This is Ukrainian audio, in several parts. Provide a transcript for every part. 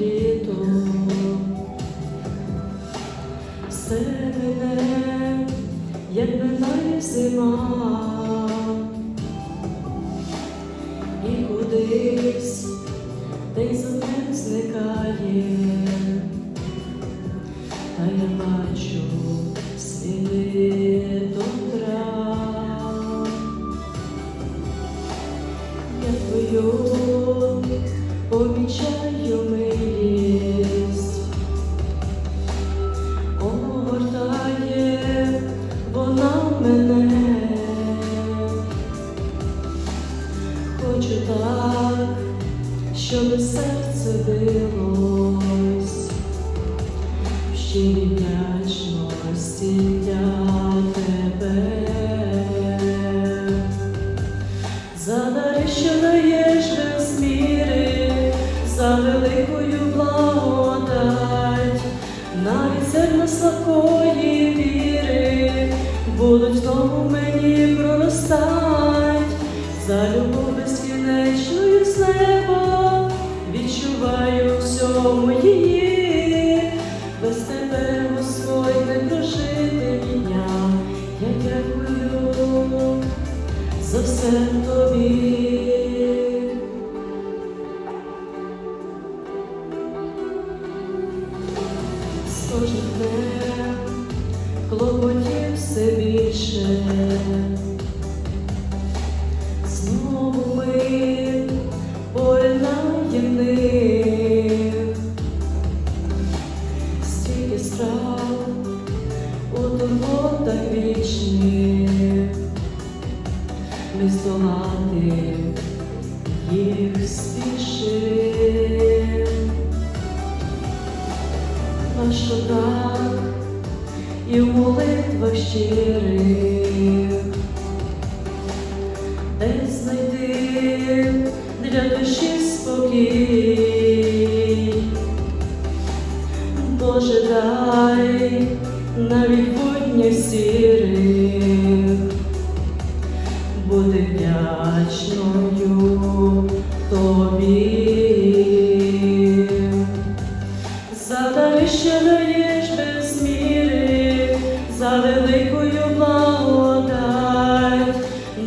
літо, все мене, як минає зима, і кудись день за днем зникає, та я бачу сліди щоб серце билось, в щирій вдячності для тебе. За дари, що даєш без міри, за великою благодать, навіть зерна слабкої віри будуть знову мені проростать, за любов безкінечною все тобі. З кожним днем клопотів здолати їх спішим. Наш так і в молитвах щирих, де знайти для душі спокій. Боже, дай навіть будніх сірих бути вдячною тобі. За дари, що даєш без міри, за великою благодать,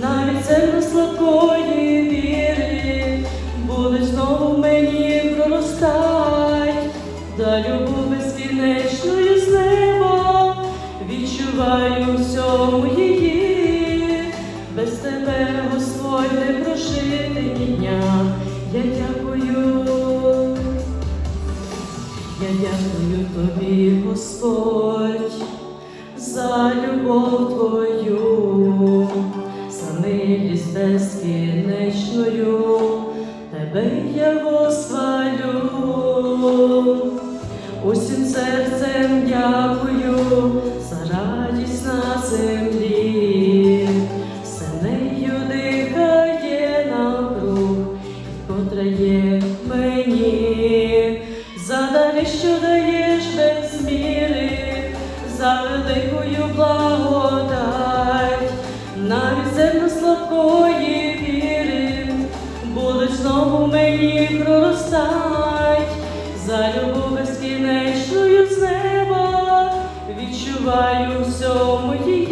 навіть зерна слабкої віри, будуть знову мені проростать, да любов безкінечною з неба, відчуваю всьому її, я дякую. Я дякую тобі, Господь, за любов твою, за милість безкінечною, тебе я восхвалю. Усім серцем дякую благодать, навіть землю слабкої віри, будуть знову мені проростать, за любов безкінечною з неба, відчуваю всьому її.